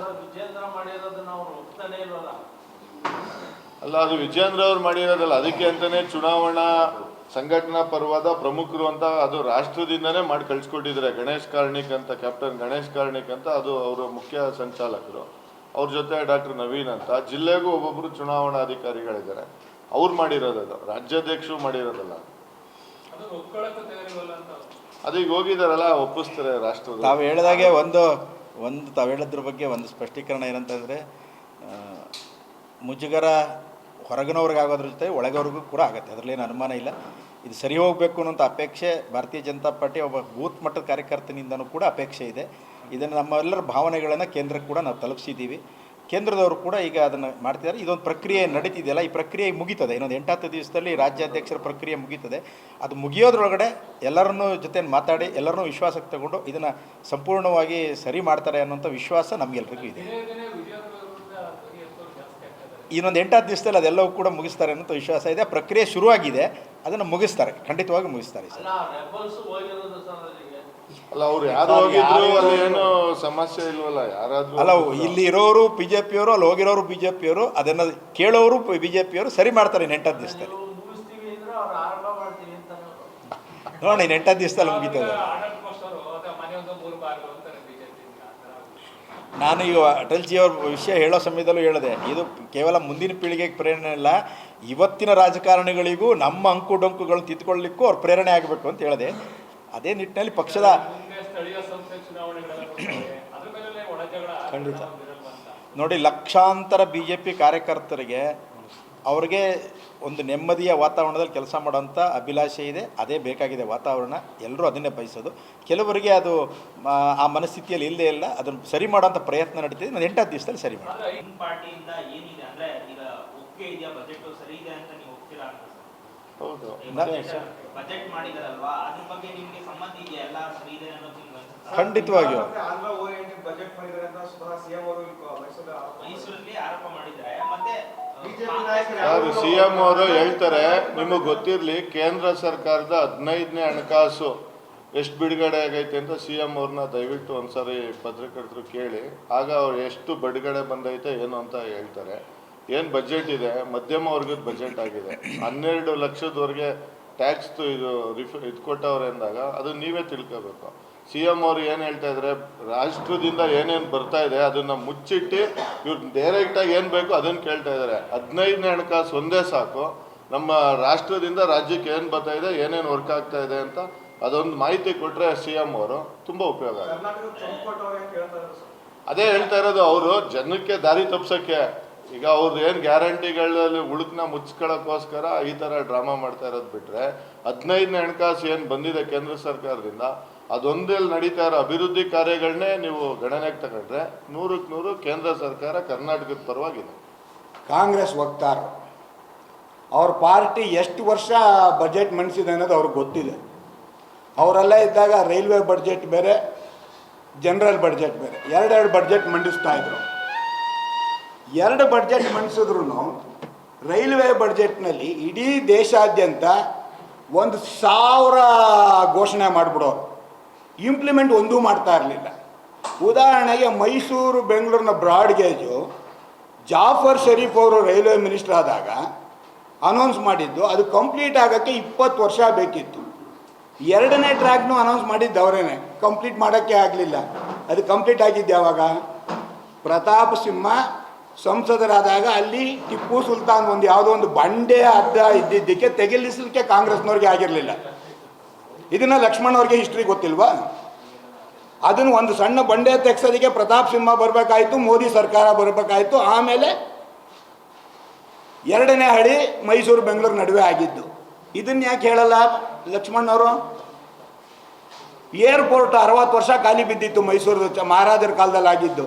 [SPEAKER 2] ಅಲ್ಲ ಅದು ವಿಜೇಂದ್ರ ಅವ್ರು ಮಾಡಿರೋದಲ್ಲ ಅದಕ್ಕೆ ಅಂತಾನೆ ಚುನಾವಣಾ ಸಂಘಟನಾ ಪರ್ವದ ಪ್ರಮುಖರು ಅಂತ ಅದು ರಾಷ್ಟ್ರದಿಂದನೇ ಮಾಡಿ ಕಳ್ಸಿಕೊಟ್ಟಿದ್ದಾರೆ. ಗಣೇಶ್ ಕಾರ್ಣಿಕ್ ಅಂತ, ಕ್ಯಾಪ್ಟನ್ ಗಣೇಶ್ ಕಾರ್ಣಿಕ್ ಅಂತ ಅದು ಅವರ ಮುಖ್ಯ ಸಂಚಾಲಕರು. ಅವ್ರ ಜೊತೆ ಡಾಕ್ಟರ್ ನವೀನ್ ಅಂತ, ಜಿಲ್ಲೆಗೂ ಒಬ್ಬೊಬ್ಬರು ಚುನಾವಣಾ ಅಧಿಕಾರಿಗಳಿದ್ದಾರೆ. ಅವ್ರು ಮಾಡಿರೋದಲ್ಲ ಅದು. ರಾಜ್ಯಾಧ್ಯಕ್ಷರು ಮಾಡಿರೋದಲ್ಲ. ಅದೀಗ ಹೋಗಿದಾರಲ್ಲ, ಒಪ್ಪಿಸ್ತಾರೆ ರಾಷ್ಟ್ರದ
[SPEAKER 1] ತಾವು ಹೇಳಿದಾಗೆ ಒಂದು ಒಂದು ತಾವು ಹೇಳೋದ್ರ ಬಗ್ಗೆ ಒಂದು ಸ್ಪಷ್ಟೀಕರಣ ಏನಂತಂದರೆ ಮುಜುಗರ ಹೊರಗಿನವ್ರಿಗಾಗೋದ್ರ ಜೊತೆ ಒಳಗವ್ರಿಗೂ ಕೂಡ ಆಗುತ್ತೆ. ಅದರಲ್ಲೇನು ಅನುಮಾನ ಇಲ್ಲ. ಇದು ಸರಿ ಹೋಗಬೇಕು ಅನ್ನೋಂಥ ಅಪೇಕ್ಷೆ ಭಾರತೀಯ ಜನತಾ ಪಾರ್ಟಿ ಒಬ್ಬ ಬೂತ್ ಮಟ್ಟದ ಕಾರ್ಯಕರ್ತನಿಂದನೂ ಕೂಡ ಅಪೇಕ್ಷೆ ಇದೆ. ಇದನ್ನು ನಮ್ಮೆಲ್ಲರ ಭಾವನೆಗಳನ್ನು ಕೇಂದ್ರಕ್ಕೆ ಕೂಡ ನಾವು ತಲುಪಿಸಿದ್ದೀವಿ. ಕೇಂದ್ರದವರು ಕೂಡ ಈಗ ಅದನ್ನು ಮಾಡ್ತಿದ್ದಾರೆ. ಇದೊಂದು ಪ್ರಕ್ರಿಯೆ ನಡೀತಿದೆಯಲ್ಲ, ಈ ಪ್ರಕ್ರಿಯೆ ಮುಗೀತದೆ. ಇನ್ನೊಂದು ಎಂಟತ್ತು ದಿವಸದಲ್ಲಿ ರಾಜ್ಯಾಧ್ಯಕ್ಷರ ಪ್ರಕ್ರಿಯೆ ಮುಗೀತದೆ. ಅದು ಮುಗಿಯೋದ್ರೊಳಗಡೆ ಎಲ್ಲರನ್ನು ಜೊತೆ ಮಾತಾಡಿ, ಎಲ್ಲರನ್ನೂ ವಿಶ್ವಾಸಕ್ಕೆ ತಗೊಂಡು ಇದನ್ನು ಸಂಪೂರ್ಣವಾಗಿ ಸರಿ ಮಾಡ್ತಾರೆ ಅನ್ನೋಂಥ ವಿಶ್ವಾಸ ನಮಗೆಲ್ಲರಿಗೂ ಇದೆ
[SPEAKER 3] ದಿನೇ ದಿನೇ ವಿಜಯನಗರ ವಿರುದ್ಧ ಧ್ವನಿ ಎತ್ತೋರು ಜಾಸ್ತಿ ಆಗ್ತಾ ಇದ್ದಾರೆ
[SPEAKER 1] ಇನ್ನೊಂದು ಎಂಟತ್ತು ದಿವಸದಲ್ಲಿ ಅದೆಲ್ಲವೂ ಕೂಡ ಮುಗಿಸ್ತಾರೆ ಅನ್ನೋ ವಿಶ್ವಾಸ ಇದೆ. ಪ್ರಕ್ರಿಯೆ ಶುರುವಾಗಿದೆ. ಅದನ್ನು ಮುಗಿಸ್ತಾರೆ. ಖಂಡಿತವಾಗಿ ಮುಗಿಸ್ತಾರೆ ಸರ್
[SPEAKER 4] ಅಲ್ಲ ರೆಬಲ್ಸ್ ಹೋಗಿರೋದು ಸರ್
[SPEAKER 2] ಅಲ್ಲ ಅವ್ರು ಯಾರು ಹೋಗಿದ್ರು ಅಲ್ಲಿ ಏನು ಸಮಸ್ಯೆ ಇಲ್ವಲ್ಲ ಯಾರಾದ್ರೂ
[SPEAKER 1] ಅಲ್ಲ ಇಲ್ಲಿ ಇರೋರು ಬಿ ಜೆ ಪಿಯವರು ಅಲ್ಲಿ ಹೋಗಿರೋರು ಬಿ ಜೆ ಪಿಯವರು ಅದನ್ನು ಕೇಳೋರು ಬಿ ಜೆ ಪಿಯವರು ಸರಿ ಮಾಡ್ತಾರೆ ಇನ್ನು ದಿವಸದಲ್ಲಿ.
[SPEAKER 4] ನೋಡಿ
[SPEAKER 1] ನೋಡೋಣ ಇನ್ನು ಎಂಟತ್ತು ದಿವಸದಲ್ಲಿ ಮುಗೀತದೆ
[SPEAKER 3] ಆಡಳಿತ ಪಕ್ಷವರು ಅದೇ ಮನೆಯೊಂದು ಮೂರು ಬಾಗಿಲು ಅಂತಾರೆ ಬಿಜೆಪಿ
[SPEAKER 1] ನಾನು ಈಗ ಅಟಲ್ಜಿಯವ್ರ ವಿಷಯ ಹೇಳೋ ಸಮಯದಲ್ಲೂ ಹೇಳಿದೆ ಇದು ಕೇವಲ ಮುಂದಿನ ಪೀಳಿಗೆಗೆ ಪ್ರೇರಣೆ ಇಲ್ಲ ಇವತ್ತಿನ ರಾಜಕಾರಣಿಗಳಿಗೂ ನಮ್ಮ ಅಂಕು ಡೊಂಕುಗಳನ್ನು ತಿದ್ದುಕೊಳ್ಳಿಕ್ಕೂ ಅವ್ರ ಪ್ರೇರಣೆ ಆಗಬೇಕು ಅಂತ ಹೇಳಿದೆ ಅದೇ ನಿಟ್ಟಿನಲ್ಲಿ ಪಕ್ಷದ ಖಂಡಿತ. ನೋಡಿ ಲಕ್ಷಾಂತರ ಬಿ ಜೆ ಪಿ ಕಾರ್ಯಕರ್ತರಿಗೆ ಅವ್ರಿಗೆ ಒಂದು ನೆಮ್ಮದಿಯ ವಾತಾವರಣದಲ್ಲಿ ಕೆಲಸ ಮಾಡೋಂಥ ಅಭಿಲಾಷೆ ಇದೆ. ಅದೇ ಬೇಕಾಗಿದೆ ವಾತಾವರಣ. ಎಲ್ಲರೂ ಅದನ್ನೇ ಬಯಸೋದು. ಕೆಲವರಿಗೆ ಅದು ಆ, ಮನಸ್ಥಿತಿಯಲ್ಲಿ ಇಲ್ಲದೆ ಇಲ್ಲ. ಅದನ್ನು ಸರಿ ಮಾಡೋಂಥ ಪ್ರಯತ್ನ ನಡೀತಿದೆ. ನಾನು ಎಂಟತ್ತು ದಿವಸದಲ್ಲಿ ಸರಿ ಮಾಡಿ.
[SPEAKER 3] ಆದ್ರೆ
[SPEAKER 5] ಪಾರ್ಟಿಯಿಂದ ಏನಿದೆ? ಅಂದ್ರೆ ಈಗ ಒಪ್ಪಿಗೆ ಇದೆಯಾ? ಬಜೆಟ್ ಸರಿ ಇದೆ ಅಂತ ನೀವು ಒಪ್ತೀರಾ ಅಂತ
[SPEAKER 2] ಹೌದು.
[SPEAKER 5] ಬಜೆಟ್ ಮಾಡಿದಾರಲ್ವಾ? ಅದ್ರ ಬಗ್ಗೆ ಸಮ್ಮತಿ ಇದೆಯಾ? ಎಲ್ಲ ಸರಿ ಇದೆ ಅನ್ನೋದು ನಿಮ್ಗೆ ಅನ್ಸುತ್ತಾ?
[SPEAKER 1] ಖಂಡಿತವಾಗಿಯೂ.
[SPEAKER 6] ಬಜೆಟ್ ಮಾಡಿದ್ದಾರೆ. ಅಂತ
[SPEAKER 2] ಯಾರು ಸಿ ಎಂ ಅವರು ಹೇಳ್ತಾರೆ, ನಿಮಗೆ ಗೊತ್ತಿರಲಿ, ಕೇಂದ್ರ ಸರ್ಕಾರದ ಹದಿನೈದನೇ ಹಣಕಾಸು ಎಷ್ಟು ಬಿಡುಗಡೆ ಆಗೈತೆ ಅಂತ ಸಿ ಎಂ ಅವ್ರನ್ನ ದಯವಿಟ್ಟು ಒಂದ್ಸರಿ ಪತ್ರಕರ್ತರು ಕೇಳಿ. ಆಗ ಅವ್ರು ಎಷ್ಟು ಬಿಡುಗಡೆ ಬಂದೈತೆ, ಏನು ಅಂತ ಹೇಳ್ತಾರೆ. ಏನು ಬಜೆಟ್ ಇದೆ? ಮಧ್ಯಮ ವರ್ಗದ ಬಜೆಟ್ ಆಗಿದೆ. ಹನ್ನೆರಡು ಲಕ್ಷದವರೆಗೆ ಟ್ಯಾಕ್ಸ್ ಇದು ರಿಫ್ ಇದು ಕೊಟ್ಟವ್ರೆ ಅಂದಾಗ, ಅದು ನೀವೇ ತಿಳ್ಕೋಬೇಕು. ಸಿ ಎಂ ಅವರು ಏನು ಹೇಳ್ತಾ ಇದ್ದಾರೆ ರಾಷ್ಟ್ರದಿಂದ ಏನೇನು ಬರ್ತಾ ಇದೆ ಅದನ್ನು ಮುಚ್ಚಿಟ್ಟು ಇವ್ರು ಡೈರೆಕ್ಟಾಗಿ ಏನು ಬೇಕು ಅದನ್ನು ಕೇಳ್ತಾ ಇದ್ದಾರೆ ಹದಿನೈದನೇ ಹಣಕಾಸು ಒಂದೇ ಸಾಕು. ನಮ್ಮ ರಾಷ್ಟ್ರದಿಂದ ರಾಜ್ಯಕ್ಕೆ ಏನು ಬರ್ತಾ ಇದೆ ಏನೇನು ವರ್ಕ್ ಆಗ್ತಾ ಇದೆ ಅಂತ ಅದೊಂದು ಮಾಹಿತಿ ಕೊಟ್ಟರೆ ಸಿ ಎಂ ಅವರು ತುಂಬ ಉಪಯೋಗ ಅದೇ ಹೇಳ್ತಾ ಇರೋದು ಅವರು ಜನಕ್ಕೆ ದಾರಿ ತಪ್ಸೋಕ್ಕೆ. ಈಗ ಅವ್ರದ್ದು ಏನು ಗ್ಯಾರಂಟಿಗಳಲ್ಲಿ ಉಳುಕ್ನ ಮುಚ್ಕೊಳ್ಳೋಕ್ಕೋಸ್ಕರ ಈ ಥರ ಡ್ರಾಮಾ ಮಾಡ್ತಾ ಇರೋದು ಬಿಟ್ಟರೆ ಹದಿನೈದನೇ ಹಣಕಾಸು ಏನು ಬಂದಿದೆ ಕೇಂದ್ರ ಸರ್ಕಾರದಿಂದ ಅದೊಂದಲ್ಲಿ ನಡೀತಾ ಇರೋ ಅಭಿವೃದ್ಧಿ ಕಾರ್ಯಗಳನ್ನೇ ನೀವು ಗಣನೆಗೆ ತಗೊಂಡ್ರೆ ನೂರಕ್ಕೆ ನೂರು ಕೇಂದ್ರ ಸರ್ಕಾರ ಕರ್ನಾಟಕದ ಪರವಾಗಿದೆ.
[SPEAKER 7] ಕಾಂಗ್ರೆಸ್ ವಕ್ತಾರ ಅವ್ರ ಪಾರ್ಟಿ ಎಷ್ಟು ವರ್ಷ ಬಜೆಟ್ ಮಂಡಿಸಿದೆ ಅನ್ನೋದು ಅವ್ರಿಗೆ ಗೊತ್ತಿದೆ. ಅವರೆಲ್ಲ ಇದ್ದಾಗ ರೈಲ್ವೆ ಬಡ್ಜೆಟ್ ಬೇರೆ, ಜನರಲ್ ಬಡ್ಜೆಟ್ ಬೇರೆ, ಎರಡೆರಡು ಬಡ್ಜೆಟ್ ಮಂಡಿಸ್ತಾ ಇದ್ರು. ಎರಡು ಬಡ್ಜೆಟ್ ಮಂಡಿಸಿದ್ರು ರೈಲ್ವೆ ಬಡ್ಜೆಟ್ನಲ್ಲಿ ಇಡೀ ದೇಶಾದ್ಯಂತ ಒಂದು ಸಾವಿರ ಘೋಷಣೆ ಮಾಡಿಬಿಡೋರು. ಇಂಪ್ಲಿಮೆಂಟ್ ಒಂದೂ ಮಾಡ್ತಾ ಇರಲಿಲ್ಲ. ಉದಾಹರಣೆಗೆ ಮೈಸೂರು, ಬೆಂಗಳೂರಿನ ಬ್ರಾಡ್ ಗೇಜು ಜಾಫರ್ ಶರೀಫ್ ಅವರು ರೈಲ್ವೆ ಮಿನಿಸ್ಟರ್ ಆದಾಗ ಅನೌನ್ಸ್ ಮಾಡಿದ್ದು, ಅದು ಕಂಪ್ಲೀಟ್ ಆಗೋಕ್ಕೆ ಇಪ್ಪತ್ತು ವರ್ಷ ಬೇಕಿತ್ತು. ಎರಡನೇ ಟ್ರ್ಯಾಕ್ನು ಅನೌನ್ಸ್ ಮಾಡಿದ್ದು ಅವರೇನೆ. ಕಂಪ್ಲೀಟ್ ಮಾಡೋಕ್ಕೆ ಆಗಲಿಲ್ಲ. ಅದು ಕಂಪ್ಲೀಟ್ ಆಗಿದ್ದು ಯಾವಾಗ? ಪ್ರತಾಪ್ ಸಿಂಹ ಸಂಸದರಾದಾಗ ಅಲ್ಲಿ ಟಿಪ್ಪು ಸುಲ್ತಾನ್ ಒಂದು ಯಾವುದೋ ಒಂದು ಬಂಡೆ ಅಡ್ಡ ಇದ್ದಿದ್ದಕ್ಕೆ ತೆಗೆಲಿಸಲಿಕ್ಕೆ ಕಾಂಗ್ರೆಸ್ನವ್ರಿಗೆ ಆಗಿರಲಿಲ್ಲ. ಇದನ್ನ ಲಕ್ಷ್ಮಣ್ ಅವ್ರಿಗೆ ಹಿಸ್ಟ್ರಿ ಗೊತ್ತಿಲ್ವಾ? ಅದನ್ನು ಒಂದು ಸಣ್ಣ ಬಂಡೆ ತೆಗ್ಸೋದಕ್ಕೆ ಪ್ರತಾಪ್ ಸಿಂಹ ಬರಬೇಕಾಯ್ತು, ಮೋದಿ ಸರ್ಕಾರ ಬರಬೇಕಾಯ್ತು, ಆಮೇಲೆ ಎರಡನೇ ಹಳಿ ಮೈಸೂರು, ಬೆಂಗಳೂರು ನಡುವೆ ಆಗಿದ್ದು. ಇದನ್ನ ಯಾಕೆ ಹೇಳಲ್ಲ ಲಕ್ಷ್ಮಣ್ ಅವರು? ಏರ್ಪೋರ್ಟ್ ಅರವತ್ತು ವರ್ಷ ಖಾಲಿ ಬಿದ್ದಿತ್ತು ಮೈಸೂರು, ಮಹಾರಾಜರ ಕಾಲದಲ್ಲಿ ಆಗಿದ್ದು.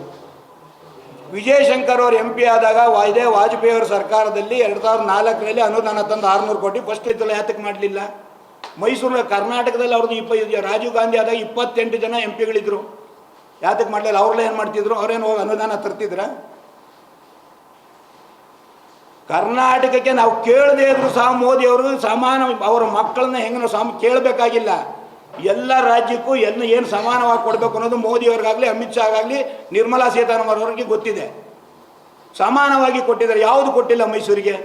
[SPEAKER 7] ವಿಜಯಶಂಕರ್ ಅವರು ಎಂ ಪಿ ಆದಾಗ ಇದೇ ವಾಜಪೇಯಿ ಅವರ ಸರ್ಕಾರದಲ್ಲಿ ಎರಡು ಸಾವಿರದ ನಾಲ್ಕರಲ್ಲಿ ಅನುದಾನ ತಂದು ಆರುನೂರು ಕೋಟಿ ಫಸ್ಟ್ ಇದೆಲ್ಲ ಯಾತಕ್ಕೆ ಮಾಡಲಿಲ್ಲ? ಮೈಸೂರಿನ ಕರ್ನಾಟಕದಲ್ಲಿ ಅವ್ರದ್ದು ಇಪ್ಪ ರಾಜೀವ್ ಗಾಂಧಿ ಆದಾಗ ಇಪ್ಪತ್ತೆಂಟು ಜನ ಎಂ ಪಿಗಳಿದ್ರು ಯಾತಕ್ಕೆ ಮಾಡಲಿಲ್ಲ, ಅವ್ರಲ್ಲೇ ಏನು ಮಾಡ್ತಿದ್ರು? ಅವ್ರೇನು ಹೋಗಿ ಅನುದಾನ ತರ್ತಿದ್ರ? ಕರ್ನಾಟಕಕ್ಕೆ ನಾವು ಕೇಳದೇ ಇದ್ರು ಸಹ ಮೋದಿ ಅವರು, ಸಮಾನ ಅವರ ಮಕ್ಕಳನ್ನ ಹೆಂಗೆ ಸಮ ಕೇಳಬೇಕಾಗಿಲ್ಲ. ಎಲ್ಲ ರಾಜ್ಯಕ್ಕೂ ಎಲ್ಲ ಏನು ಸಮಾನವಾಗಿ ಕೊಡಬೇಕು ಅನ್ನೋದು ಮೋದಿ ಅವ್ರಿಗಾಗಲಿ, ಅಮಿತ್ ಶಾ ಆಗಲಿ, ನಿರ್ಮಲಾ ಸೀತಾರಾಮನ್ ಅವರಿಗೆ ಗೊತ್ತಿದೆ. ಸಮಾನವಾಗಿ ಕೊಟ್ಟಿದ್ದಾರೆ. ಯಾವುದು ಕೊಟ್ಟಿಲ್ಲ ಮೈಸೂರಿಗೆ?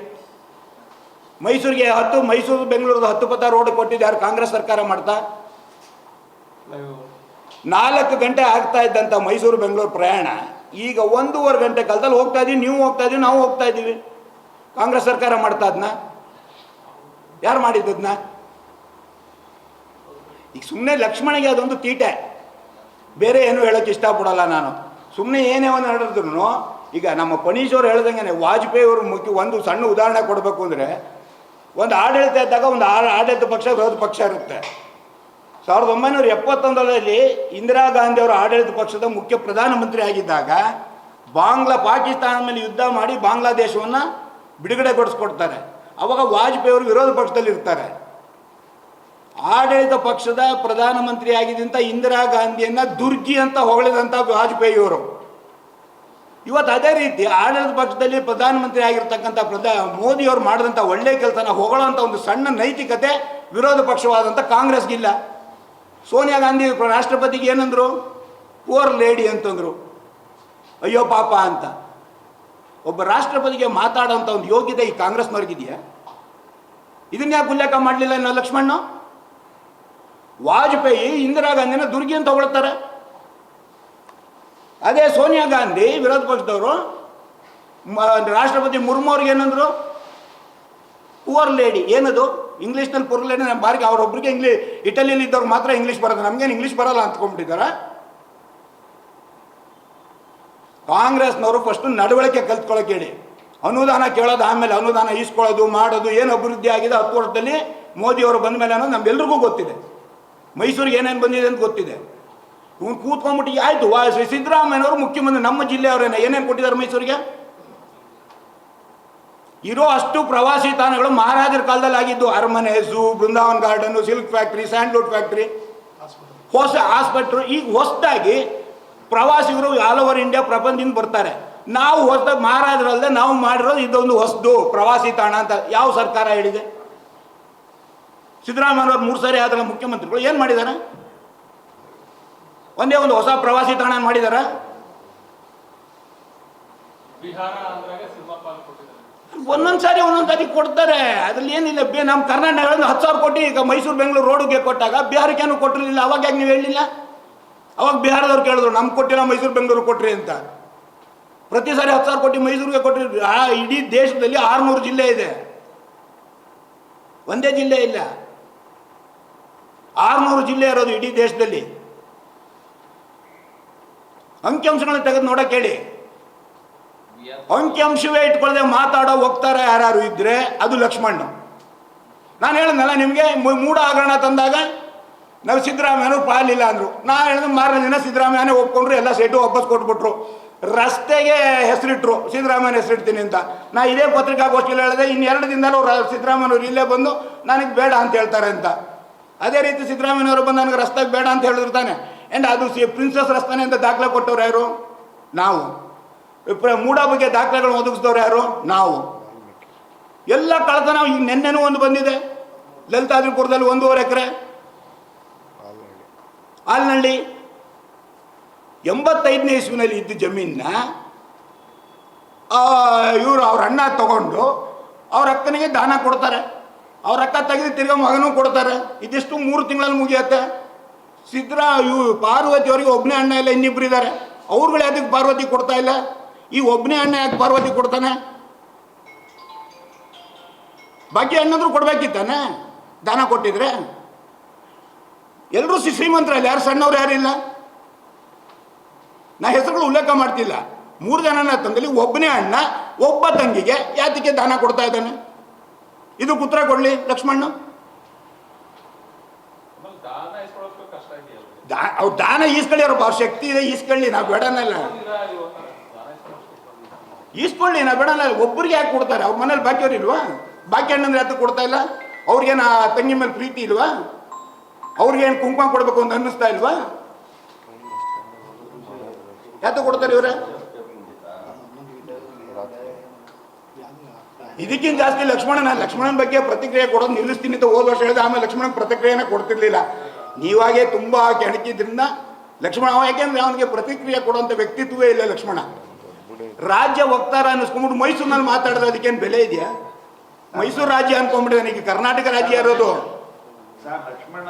[SPEAKER 7] ಮೈಸೂರಿಗೆ ಹತ್ತು ಮೈಸೂರು ಬೆಂಗಳೂರು ಹತ್ತು ಪತ್ತ ರೋಡ್ ಕೊಟ್ಟಿದ್ದು ಯಾರು ಕಾಂಗ್ರೆಸ್ ಸರ್ಕಾರ ಮಾಡ್ತಾ? ನಾಲ್ಕು ಗಂಟೆ ಆಗ್ತಾ ಇದ್ದಂಥ ಮೈಸೂರು ಬೆಂಗಳೂರು ಪ್ರಯಾಣ ಈಗ ಒಂದೂವರೆ ಗಂಟೆ ಕಾಲದಲ್ಲಿ ಹೋಗ್ತಾ ಇದೀವಿ ನೀವು ಹೋಗ್ತಾ ಇದೀವಿ ನಾವು ಹೋಗ್ತಾ ಇದ್ದೀವಿ ಕಾಂಗ್ರೆಸ್ ಸರ್ಕಾರ ಮಾಡ್ತಾ ಅದನ್ನ ಯಾರು ಮಾಡಿದ್ದದನ್ನ ಈಗ ಸುಮ್ಮನೆ ಲಕ್ಷ್ಮಣಿಗೆ ಅದೊಂದು ತೀಟೆ. ಬೇರೆ ಏನು ಹೇಳೋಕ್ಕೆ ಇಷ್ಟಪಡಲ್ಲ ನಾನು. ಸುಮ್ಮನೆ ಏನೇ ಒಂದು ಹೇಳಿದ್ರು ಈಗ ನಮ್ಮ ಪಣೀಶ್ ಅವ್ರು ಹೇಳ್ದಂಗೆ ವಾಜಪೇಯಿ ಅವರು ಮುಖ್ಯ ಒಂದು ಸಣ್ಣ ಉದಾಹರಣೆ ಕೊಡಬೇಕು ಅಂದರೆ ಒಂದು ಆಡಳಿತ ಇದ್ದಾಗ ಒಂದು ಆಡಳಿತ ಪಕ್ಷ ವಿರೋಧ ಪಕ್ಷ ಇರುತ್ತೆ. ಸಾವಿರದ ಒಂಬೈನೂರ ಎಪ್ಪತ್ತೊಂದರಲ್ಲಿ ಇಂದಿರಾ ಗಾಂಧಿ ಅವರು ಆಡಳಿತ ಪಕ್ಷದ ಮುಖ್ಯ ಪ್ರಧಾನಮಂತ್ರಿ ಆಗಿದ್ದಾಗ ಬಾಂಗ್ಲಾ ಪಾಕಿಸ್ತಾನ ಮೇಲೆ ಯುದ್ಧ ಮಾಡಿ ಬಾಂಗ್ಲಾದೇಶವನ್ನು ಬಿಡುಗಡೆಗೊಳಿಸ್ಕೊಡ್ತಾರೆ. ಅವಾಗ ವಾಜಪೇಯಿ ಅವರು ವಿರೋಧ ಪಕ್ಷದಲ್ಲಿ ಇರ್ತಾರೆ. ಆಡಳಿತ ಪಕ್ಷದ ಪ್ರಧಾನಮಂತ್ರಿ ಆಗಿದ್ದಂಥ ಇಂದಿರಾ ಗಾಂಧಿಯನ್ನ ದುರ್ಗಿ ಅಂತ ಹೊಗಳಿದಂಥ ವಾಜಪೇಯಿ ಅವರು ಇವತ್ತು ಅದೇ ರೀತಿ ಆಡಳಿತ ಪಕ್ಷದಲ್ಲಿ ಪ್ರಧಾನಮಂತ್ರಿ ಆಗಿರ್ತಕ್ಕಂಥ ಪ್ರಧಾ ಮೋದಿಯವರು ಮಾಡಿದಂಥ ಒಳ್ಳೆ ಕೆಲಸನ ಹೊಗಳೋಂಥ ಒಂದು ಸಣ್ಣ ನೈತಿಕತೆ ವಿರೋಧ ಪಕ್ಷವಾದಂಥ ಕಾಂಗ್ರೆಸ್ಗಿಲ್ಲ. ಸೋನಿಯಾ ಗಾಂಧಿ ರಾಷ್ಟ್ರಪತಿಗೆ ಏನಂದ್ರು? ಪೋರ್ ಲೇಡಿ ಅಂತಂದ್ರು. ಅಯ್ಯೋ ಪಾಪ ಅಂತ. ಒಬ್ಬ ರಾಷ್ಟ್ರಪತಿಗೆ ಮಾತಾಡೋಂಥ ಒಂದು ಯೋಗ್ಯತೆ ಈ ಇದನ್ನ ಯಾಕೆ ಉಲ್ಲೇಖ ಮಾಡಲಿಲ್ಲ ನಾವು ಲಕ್ಷ್ಮಣ್ಣ ವಾಜಪೇಯಿ ಇಂದಿರಾ ಗಾಂಧಿನ ದುರ್ಗಿ ಅಂತ ಹೊಗಳ್ತಾರೆ ಅದೇ ಸೋನಿಯಾ ಗಾಂಧಿ, ವಿರೋಧ ಪಕ್ಷದವರು ರಾಷ್ಟ್ರಪತಿ ಮುರ್ಮು ಅವ್ರಿಗೆ ಏನಂದ್ರು? ಪುವರ್ ಲೇಡಿ ಏನದು? ಇಂಗ್ಲೀಷ್ನಲ್ಲಿ ಪುರ್ ಲೇಡಿ ನಮ್ಮ ಬಾರಿಗೆ ಅವರೊಬ್ಬರಿಗೆ ಇಂಗ್ಲೀಷ್ ಇಟಲಿಯಲ್ಲಿ ಇದ್ದವ್ರು ಮಾತ್ರ ಇಂಗ್ಲೀಷ್ ಬರೋದು. ನಮಗೇನು ಇಂಗ್ಲೀಷ್ ಬರಲ್ಲ ಅಂತ್ಕೊಂಡ್ಬಿಟ್ಟಿದ್ದಾರೆ ಕಾಂಗ್ರೆಸ್ನವರು ಫಸ್ಟು ನಡವಳಿಕೆ ಕಲ್ತ್ಕೊಳ್ಳೋಕೆ ಹೇಳಿ. ಅನುದಾನ ಕೇಳೋದು, ಆಮೇಲೆ ಅನುದಾನ ಈಸ್ಕೊಳ್ಳೋದು, ಮಾಡೋದು, ಏನು ಅಭಿವೃದ್ಧಿ ಆಗಿದೆ ಹತ್ತು ವರ್ಷದಲ್ಲಿ ಮೋದಿಯವರು ಬಂದ ಮೇಲೆ ಅನ್ನೋದು ನಮ್ಗೆಲ್ರಿಗೂ ಗೊತ್ತಿದೆ. ಮೈಸೂರಿಗೆ ಏನೇನು ಬಂದಿದೆ ಅಂತ ಗೊತ್ತಿದೆ. ಇವ್ನು ಕೂತ್ಕೊಂಡ್ಬಿಟ್ಟು ಆಯ್ತು ಸಿದ್ದರಾಮಯ್ಯನವರು ಮುಖ್ಯಮಂತ್ರಿ, ನಮ್ಮ ಜಿಲ್ಲೆಯವರೇನೆ, ಏನೇನು ಕೊಟ್ಟಿದ್ದಾರೆ ಮೈಸೂರಿಗೆ? ಇರೋ ಅಷ್ಟು ಪ್ರವಾಸಿ ತಾಣಗಳು ಮಹಾರಾಜರ ಕಾಲದಲ್ಲಿ ಆಗಿದ್ದು ಅರಮನೆ zoo Brindavan garden, silk factory sandalwood factory, ಹೊಸ ಆಸ್ಪತ್ರೆ, ಈಗ ಹೊಸದಾಗಿ ಪ್ರವಾಸಿಗರು ಆಲ್ ಓವರ್ ಇಂಡಿಯಾ ಪ್ರಪಂಚದಿಂದ ಬರ್ತಾರೆ. ನಾವು ಹೊಸದಾಗಿ ಮಹಾರಾಜರಲ್ಲದೆ ನಾವು ಮಾಡಿರೋದು ಇದೊಂದು ಹೊಸದು ಪ್ರವಾಸಿ ತಾಣ ಅಂತ ಯಾವ ಸರ್ಕಾರ ಹೇಳಿದೆ? ಸಿದ್ದರಾಮಯ್ಯವ್ರು ಮೂರು ಸಾರಿ ಆದ್ರೆ ಮುಖ್ಯಮಂತ್ರಿಗಳು ಏನು ಮಾಡಿದ್ದಾರೆ? ಒಂದೇ ಒಂದು ಹೊಸ ಪ್ರವಾಸಿ ತಾಣ ಮಾಡಿದಾರ?
[SPEAKER 3] ಒಂದೊಂದ್ಸಾರಿ ಸಿನಿಮಾ ಪಾಲ್ ಕೊಟ್ಟಿದ್ದಾರೆ.
[SPEAKER 7] ಒಂದೊಂದು ಸಾರಿ ಒಂದೊಂದು ಸಾರಿ ಕೊಡ್ತಾರೆ. ಅದ್ರಲ್ಲಿ ಏನಿಲ್ಲ ಬೇ ನಮ್ಮ ಕರ್ನಾಟಕದಲ್ಲಿ ಹತ್ತು ಸಾವಿರ ಕೋಟಿ ಈಗ ಮೈಸೂರು ಬೆಂಗಳೂರು ರೋಡಿಗೆ ಕೊಟ್ಟಾಗ ಬಿಹಾರಕ್ಕೇನು ಕೊಟ್ಟಿರಲಿಲ್ಲ. ಅವಾಗ ಯಾಕೆ ನೀವು ಹೇಳಿಲ್ಲ ಅವಾಗ ಬಿಹಾರದವ್ರು ಕೇಳಿದ್ರು ನಮ್ಗೆ ಕೊಟ್ಟಿಲ್ಲ ಮೈಸೂರು ಬೆಂಗಳೂರು ಕೊಟ್ರಿ ಅಂತ. ಪ್ರತಿ ಸಾರಿ ಹತ್ತು ಸಾವಿರ ಕೋಟಿ ಮೈಸೂರಿಗೆ ಕೊಟ್ಟಿರ ಆ ಇಡೀ ದೇಶದಲ್ಲಿ ಆರುನೂರು ಜಿಲ್ಲೆ ಇದೆ. ಒಂದೇ ಜಿಲ್ಲೆ ಇಲ್ಲ. ಆರುನೂರು ಜಿಲ್ಲೆ ಇರೋದು ಇಡೀ ದೇಶದಲ್ಲಿ. ಅಂಕಿಅಂಶಗಳನ್ನ ತೆಗೆದು ನೋಡಕ್ಕೆ ಹೇಳಿ. ಅಂಕಿಅಂಶವೇ ಇಟ್ಕೊಳ್ಳದೆ ಮಾತಾಡೋ ಹೋಗ್ತಾರೆ ಯಾರು ಇದ್ರೆ ಅದು ಲಕ್ಷ್ಮಣ್ಣ ನಾನು ಹೇಳಿದ್ನಲ್ಲ ನಿಮಗೆ ಮೂಡ ಹಗರಣ ತಂದಾಗ ನಾವು ಸಿದ್ದರಾಮಯ್ಯನೂ ಪಾಲಿಲ್ಲ ಅಂದರು. ನಾ ಹೇಳಿದ ಮಾರನೇ ದಿನ ಸಿದ್ದರಾಮಯ್ಯನೇ ಒಪ್ಕೊಂಡ್ರು, ಎಲ್ಲ ಸೀಟು ವಾಪಸ್ ಕೊಟ್ಬಿಟ್ರು. ರಸ್ತೆಗೆ ಹೆಸರಿಟ್ರು, ಸಿದ್ದರಾಮಯ್ಯನ ಹೆಸರಿಡ್ತೀನಿ ಅಂತ. ನಾ ಇದೇ ಪತ್ರಿಕಾಗೋಷ್ಠಿಯಲ್ಲಿ ಹೇಳಿದೆ ಇನ್ನೆರಡು ದಿನದಲ್ಲೂ ರ, ಸಿದ್ದರಾಮಯ್ಯನವ್ರು ಇಲ್ಲೇ ಬಂದು ನನಗೆ ಬೇಡ ಅಂತ ಹೇಳ್ತಾರೆ ಅಂತ. ಅದೇ ರೀತಿ ಸಿದ್ದರಾಮಯ್ಯನವರು ಬಂದು ನನಗೆ ರಸ್ತೆಗೆ ಬೇಡ ಅಂತ ಹೇಳಿದ್ರು ತಾನೆ. ಆ್ಯಂಡ್ ಅದು ಸಿ ಪ್ರಿನ್ಸಸ್ ರಸ್ತಾನೆ ಅಂತ ದಾಖಲೆ ಕೊಟ್ಟವ್ರು ಯಾರು? ನಾವು. ಮೂಡ ಬಗ್ಗೆ ದಾಖಲೆಗಳು ಒದಗಿಸಿದವ್ರು ಯಾರು? ನಾವು. ಎಲ್ಲ ಕಳ್ತನ ಈಗ ನೆನ್ನೆನೂ ಒಂದು ಬಂದಿದೆ. ಲಲಿತಾದ್ರಿಪುರದಲ್ಲಿ ಒಂದೂವರೆ ಎಕರೆ. ಆಲ್ನಳ್ಳಿ. ಎಂಬತ್ತೈದನೇ ಇಸ್ವಿನಲ್ಲಿ ಇದ್ದ ಜಮೀನ ಇವರು ಅವ್ರ ಅಣ್ಣ ತಗೊಂಡು ಅವ್ರ ಅಕ್ಕನಿಗೆ ದಾನ ಕೊಡ್ತಾರೆ. ಅವ್ರ ಅಕ್ಕ ತೆಗೆದು ತಿರ್ಗ ಮಗನೂ ಕೊಡ್ತಾರೆ. ಇದಿಷ್ಟು ಮೂರು ತಿಂಗಳಲ್ಲಿ ಮುಗಿಯತ್ತೆ. ಸಿದ್ದರಾ ಇವು ಪಾರ್ವತಿ ಅವರಿಗೆ ಒಬ್ಬನೇ ಅಣ್ಣ ಇಲ್ಲ, ಇನ್ನಿಬ್ರು ಇದ್ದಾರೆ ಅವ್ರುಗಳು ಅದಕ್ಕೆ ಪಾರ್ವತಿ ಕೊಡ್ತಾ ಇಲ್ಲ? ಈ ಒಬ್ಬನೇ ಅಣ್ಣ ಯಾಕೆ ಪಾರ್ವತಿ ಕೊಡ್ತಾನೆ? ಬಾಕಿ ಅಣ್ಣಂದ್ರು ಕೊಡ್ಬೇಕಿತ್ತಾನೆ? ದಾನ ಕೊಟ್ಟಿದ್ರೆ? ಎಲ್ಲರೂ ಶ್ರೀಮಂತರಲ್ಲಿ, ಯಾರು ಸಣ್ಣವ್ರು ಯಾರಿಲ್ಲ ನಾ ಹೆಸರುಗಳು ಉಲ್ಲೇಖ ಮಾಡ್ತಿಲ್ಲ. ಮೂರು ಜನನ ತಂದಲ್ಲಿ ಒಬ್ಬನೇ ಅಣ್ಣ, ಒಬ್ಬ ತಂಗಿಗೆ ಯಾತಕ್ಕೆ ದಾನ ಕೊಡ್ತಾ ಇದ್ದಾನೆ? ಇದು ಕುತ್ರ ಕೊಡ್ಲಿ, ಲಕ್ಷ್ಮಣ್ಣ
[SPEAKER 3] ಆಮೇಲೆ ದಾನ ಇಸ್ಕೊಳ್ಳೋಕೆ ಕಷ್ಟ ಇದೆಯಲ್ಲ
[SPEAKER 7] ದಾ, ಅವ್ರು ದಾನ ಈಸ್ಕೊಳ್ಳಿ, ಅವ್ರ ಶಕ್ತಿ ಇದೆ, ಈಸ್ಕೊಳ್ಳಿ, ನಾವು ಬೇಡನಲ್ಲ. ಈಸ್ಕೊಳ್ಳಿ, ನಾವು ಬೇಡನಲ್ಲ ಒಬ್ಬರಿಗೆ ಯಾಕೆ ಕೊಡ್ತಾರೆ? ಅವ್ರ ಮನೇಲಿ ಬಾಕಿಯವ್ರು ಇಲ್ವಾ? ಬಾಕಿ ಅಣ್ಣಂದ್ರೆ ಯಾತು ಕೊಡ್ತಾ ಇಲ್ಲ? ಅವ್ರಿಗೇನು ಆ ತಂಗಿ ಮೇಲೆ ಪ್ರೀತಿ ಇಲ್ವಾ? ಅವ್ರಿಗೇನು ಕುಂಕುಮ ಕೊಡ್ಬೇಕು ಅಂತ ಅನ್ನಿಸ್ತಾ ಇಲ್ವಾ? ಯಾತು ಕೊಡ್ತಾರೆ ಇವ್ರೆ? ಇದಕ್ಕಿಂತ ಜಾಸ್ತಿ ಲಕ್ಷ್ಮಣನ ಲಕ್ಷ್ಮಣನ ಬಗ್ಗೆ ಪ್ರತಿಕ್ರಿಯೆ ಕೊಡೋದು ನಿಲ್ಲಿಸ್ತೀನಿ ಅಂತ ಹೋದ ವರ್ಷ ಹೇಳಿದ ಆಮೇಲೆ ಲಕ್ಷ್ಮಣನ ಪ್ರತಿಕ್ರಿಯೆನ ಕೊಡ್ತಿರ್ಲಿಲ್ಲ. ನೀವಾಗೆ ತುಂಬ ಕೆಣಕಿದ್ರಿಂದ ಲಕ್ಷ್ಮಣ, ಅವ ಯಾಕೆಂದ್ರೆ ಅವನಿಗೆ ಪ್ರತಿಕ್ರಿಯೆ ಕೊಡುವಂತ ವ್ಯಕ್ತಿತ್ವವೇ ಇಲ್ಲ ಲಕ್ಷ್ಮಣ. ರಾಜ್ಯ ವಕ್ತಾರ ಅನ್ನಿಸ್ಕೊಂಡ್ಬಿಟ್ಟು ಮೈಸೂರಿನಲ್ಲಿ ಮಾತಾಡಿದ್ರೆ ಅದಕ್ಕೇನು ಬೆಲೆ ಇದೆಯಾ? ಮೈಸೂರು ರಾಜ್ಯ ಅನ್ಕೊಂಡ್ಬಿಟ್ಟು ನನಗೆ, ಕರ್ನಾಟಕ ರಾಜ್ಯ ಇರೋದು.
[SPEAKER 8] ಲಕ್ಷ್ಮಣ್